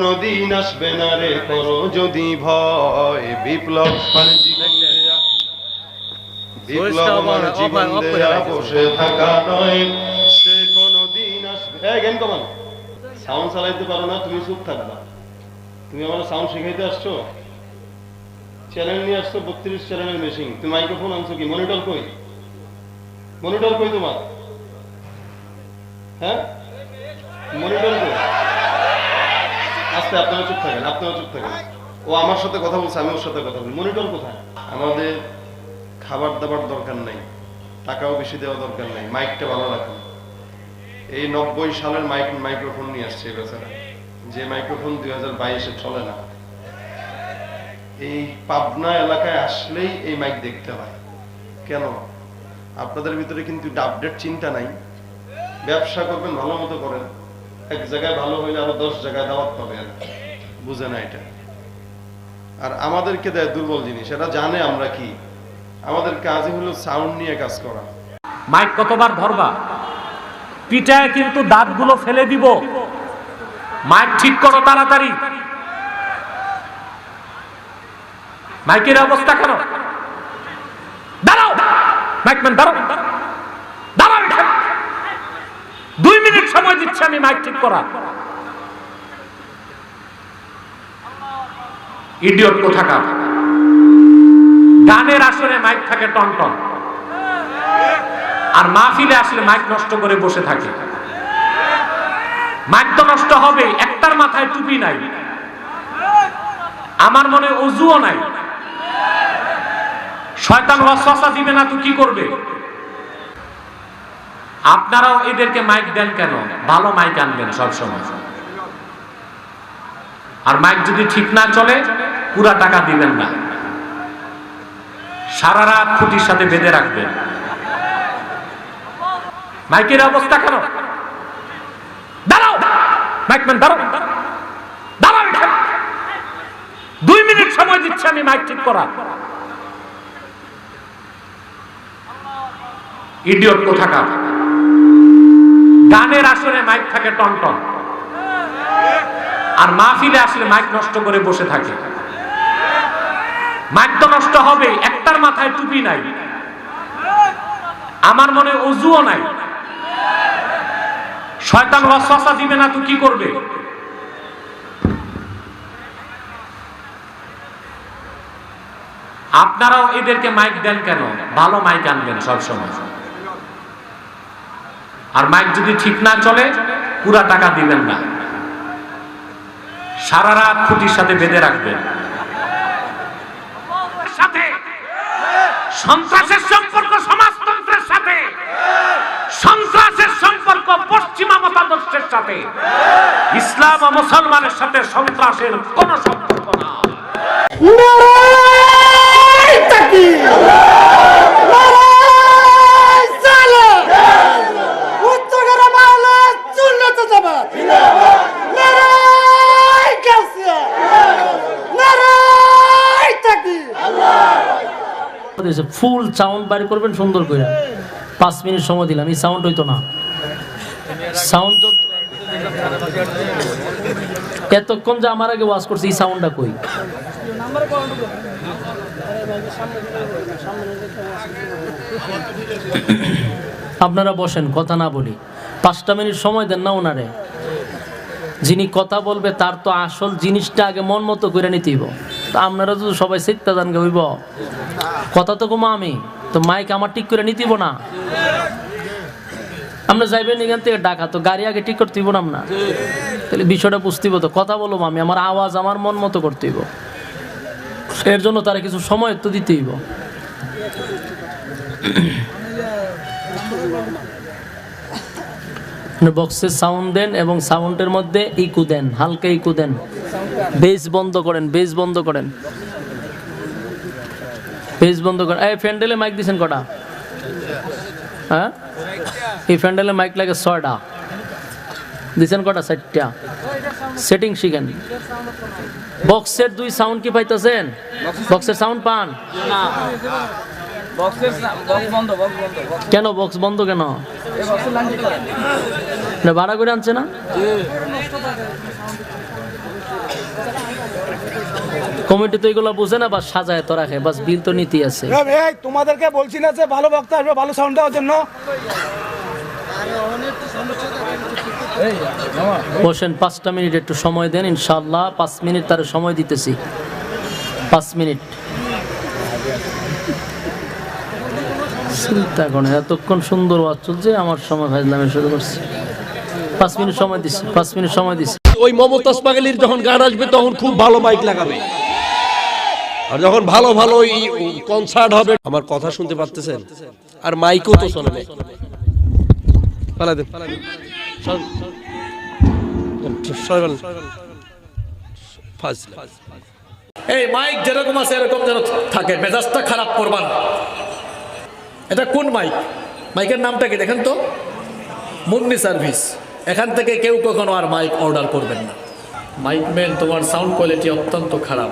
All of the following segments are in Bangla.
কোনদিন আসবে না রে করো যদি ভয়। বিপ্লব মানে বিপ্লব মানে জীবন দেয়া বসে থাকা নয়। সে কোনদিন আসবে হ্যাঁ জ্ঞান কমান। সাউন্ড চালাইতে পারো না তুমি চুপ থাকবা। তুমি আমার সাউন্ড শিখাইতে আসছো? চ্যানেল নিয়ে আসছো বত্রিশ চ্যানেলের মেশিন তুমি মাইক্রোফোন আনছো কি? মনিটর কই? মনিটর কই তোমার? হ্যাঁ? মনিটর কই? আস্তে আপনারা চুপ থাকেন আপনারা চুপ থাকেন। ও আমার সাথে কথা বলছে, আমি ওর সাথে কথা বলি মনিটর কোথায়? আমাদের খাবার দাবার দরকার নাই, টাকাও বেশি দেওয়া দরকার নাই, মাইকটা ভালো রাখুন। এই নব্বই সালের মাইক, মাইক্রোফোন নিয়ে আসছে বেচারা। যে মাইক্রোফোন দুই হাজার বাইশে চলে না, এই পাবনা এলাকায় আসলেই এই মাইক দেখতে হয়। কেন? আপনাদের ভিতরে কিন্তু আপডেট চিন্তা নাই। ব্যবসা করবেন, ভালো মতো করেন। এক জায়গায় ভালো হইলে আরও দশ জায়গায় দাওয়াত পাবেন বুঝে না এটা। আর আমাদেরকে দেয় দুর্বল জিনিস, এরা জানে আমরা কি। আমাদের কাজই হলো সাউন্ড নিয়ে কাজ করা। মাইক কতবার ধরবা? পিঠায় কিন্তু দাঁতগুলো ফেলে দিব। মাইক ঠিক করো তাড়াতাড়ি। মাইকের অবস্থা কেন? দাঁড়াও। মাইকম্যান দাঁড়াও এখানে। দুই দিচ্ছি আমি মাইক ঠিক করা। ইডিয়ট কোথাকার? গানের আসরে মাইক থাকে টন টন। আর মাহফিলে আসলে মাইক নষ্ট করে বসে থাকে। মাইক তো নষ্ট হবে, একটার মাথায় টুপি নাই। আমার মনে অজুও নাই। শয়তান দিবে না তো কি করবে? আপনারাও এদেরকে মাইক দেন কেন? ভালো মাইক আনবেন সবসময়। আর মাইক যদি ঠিক না চলে, পুরা টাকা দিবেন না। সারা রাত খুঁটির সাথে বেঁধে রাখবেন। মাইকের অবস্থা কেন? দাঁড়াও। দুই মিনিট সময় দিচ্ছি আমি মাইক ঠিক করা। ইডিয়ট কোথাকার? গানের আসরে মাইক থাকে টন টন। আর মাহফিলে আসলে মাইক নষ্ট করে বসে থাকে। মাইক তো নষ্ট হবে একটার মাথায় টুপি নাই। আমার মনে অজুও নাই। শয়তান ওয়াসওয়াসা দিবে না তো কি করবে? আপনারাও এদেরকে মাইক দেন কেন? ভালো মাইক আনবেন সব সময় আর মাইক যদি ঠিক না চলে পুরা টাকা দিবেন না। সারা রাত খুঁটির সাথে বেঁধে রাখবেন। সাথে। সন্ত্রাসের সম্পর্ক সমাজতন্ত্রের সাথে। সন্ত্রাসের সম্পর্ক পশ্চিমা মতাদর্শের সাথে। ইসলাম ও মুসলমানের সাথে সন্ত্রাসের কোন সম্পর্ক না। ফুল সাউন্ড বাইর করবেন, সুন্দর করে। পাঁচ মিনিট সময় দিলাম, এই সাউন্ড হইতো না। সাউন্ড এতক্ষণ যে আমার আগে ওয়াজ করছে, এই সাউন্ডটা কই? আপনারা বসেন, কথা না বলি। পাঁচটা মিনিট সময় দেন না ওনারে। যিনি কথা বলবে, তার তো আসল জিনিসটা আগে মন মতো করে নিতেইব তা আপনারা যদি সবাই সিদ্ধা দান হইব। কথা তো কমা আমি, তো মাইক আমার ঠিক করে নিতেইব না। আমরা যাইবেন এখান থেকে ডাকা তো গাড়ি আগে ঠিক করতেইব না আমরা। তাহলে বিষয়টা বুঝতেইব তো, কথা বলব আমি আমার আওয়াজ আমার মন মতো করতে হইব। এর জন্য তারা কিছু সময় তো দিতে হইব। বক্সে সাউন্ড দেন এবং সাউন্ডের মধ্যে ইকু দেন, হালকা ইকু দেন। বেস বন্ধ করেন বেস বন্ধ করেন। বেস বন্ধ করেন। এই ফ্যান্ডেলে মাইক দিছেন কটা? হ্যাঁ? এই ফ্যান্ডেলে মাইক লাগে ছয়টা। দিছেন কটা? চারটা। সেটিং শিখেন। বক্সের দুই সাউন্ড কি পাইতেছেন? বক্সের সাউন্ড পান? কেন বক্স বন্ধ কেন? ভাড়া করে আনছে না? কমিটি তো এগুলো বুঝে না বা সাজায় তো রাখে বাস বিল তো নীতি আছে। তোমাদেরকে বলছি না যে ভালো বক্তা আসবে ভালো সাউন্ড দেওয়ার জন্য। বসেন পাঁচটা মিনিট একটু সময় দেন ইনশাল্লাহ পাঁচ মিনিট তার সময় দিতেছি। পাঁচ মিনিট। চিন্তা করেন এতক্ষণ সুন্দর ওয়াজ চলছে আমার সময় ভাজলামে শুরু করছি। পাঁচ মিনিট সময় দিচ্ছি পাঁচ মিনিট সময় দিচ্ছি। ওই মমতাজ পাগলির যখন গান আসবে, তখন খুব ভালো মাইক লাগাবে। আর যখন ভালো ভালো ওই কনসার্ট হবে, আমার কথা শুনতে পারতেছেন? আর মাইকও তো শোনে না পালা। এই মাইক যেরকম আছে, এরকম যেন থাকে। মেজাজটা খারাপ করবা এটা কোন মাইক মাইকের নামটা কি? দেখেন তো। মুন্নি সার্ভিস এখান থেকে কেউ কখনো আর মাইক অর্ডার করবেন না। মাইক ম্যান তোমার সাউন্ড কোয়ালিটি অত্যন্ত খারাপ।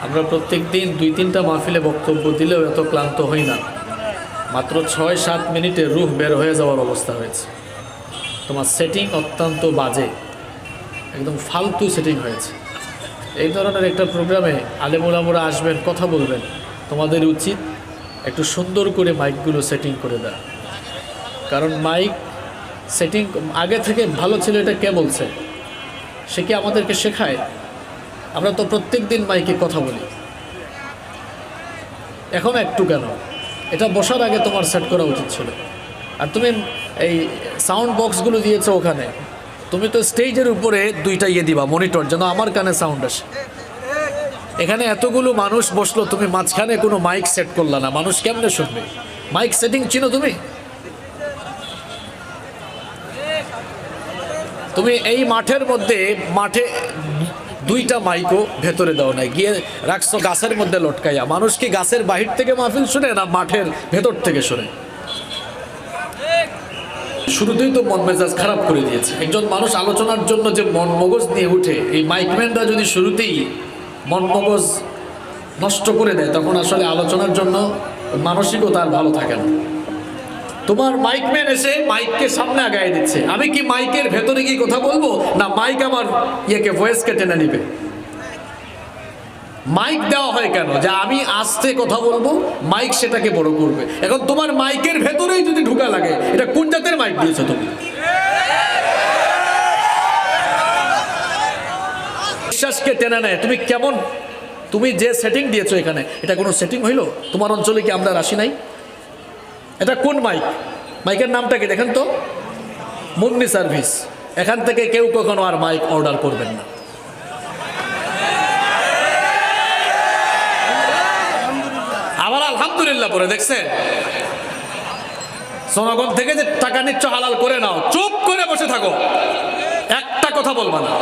আমরা প্রত্যেক দিন দুই, তিনটা মাহফিলে বক্তব্য দিলেও এত ক্লান্ত হই না। মাত্র ছয়, সাত মিনিটে রুহ বের হয়ে যাওয়ার অবস্থা হয়েছে। তোমার সেটিং অত্যন্ত বাজে। একদম ফালতু সেটিং হয়েছে। এই ধরনের একটা প্রোগ্রামে আলেমুলামরা আসবেন, কথা বলবেন। তোমাদের উচিত একটু সুন্দর করে মাইকগুলো সেটিং করে দেওয়া। কারণ মাইক সেটিং আগে থেকে ভালো ছিল এটা কে বলছে? সে কি আমাদেরকে শেখায়? আমরা তো প্রত্যেক দিন মাইকে কথা বলি। এখন একটু কেন? এটা বসার আগে তোমার সেট করা উচিত ছিল। আর তুমি এই সাউন্ড বক্সগুলো দিয়েছ ওখানে, তুমি তো স্টেজের উপরে দুইটা ইয়ে দিবা, মনিটর, যেন আমার কানে সাউন্ড আসে। এখানে এতগুলো মানুষ বসল, তুমি মাঝখানে কোনো মাইক সেট করলা না। মানুষ কেমনে শুনবে? মাইক সেটিং চিনো তুমি? তুমি এই মাঠের মধ্যে মাঠে দুইটা মাইকও ভেতরে দাও নাই। গিয়ে রাখছো গাছের মধ্যে লটকাইয়া। মানুষ কি গাছের বাহির থেকে মাহফিল শুনে না মাঠের ভেতর থেকে শুনে? শুরুতেই তো মন মেজাজ খারাপ করে দিয়েছে। একজন মানুষ আলোচনার জন্য যে মন মগজ নিয়ে উঠে, এই মাইকম্যানরা যদি শুরুতেই মন মগজ নষ্ট করে দেয়, তখন আসলে আলোচনার জন্য মানসিকও তার ভালো থাকে না। তোমার মাইকম্যান এসে মাইককে সামনে আগায় দিচ্ছে। আমি কি মাইকের ভেতরে গিয়ে কথা বলব? না মাইক আমার ইয়েকে ভয়েসকে টেনে নিবে। মাইক দেওয়া হয় কেন? যে আমি আস্তে কথা বলব মাইক সেটাকে বড় করবে। এখন তোমার মাইকের ভেতরেই যদি ঢুকা লাগে, এটা কোন জাতের মাইক দিয়েছ তুমি? বিশ্বাসকে টেনে নেয়। তুমি কেমন? তুমি যে সেটিং দিয়েছ এখানে, এটা কোনো সেটিং হইল? তোমার অঞ্চলে কি আমরা রাশি নাই? এটা কোন মাইক? মাইকের নামটা কি দেখেন তো? মুন্নি সার্ভিস। এখান থেকে কেউ কখনো আর মাইক অর্ডার করবেন না। আবার আলহামদুলিল্লাহ পরে দেখছেন? জনগণ থেকে যে টাকা নিচ্ছ হালাল করে নাও, চুপ করে বসে থাকো। একটা কথা বলবা না।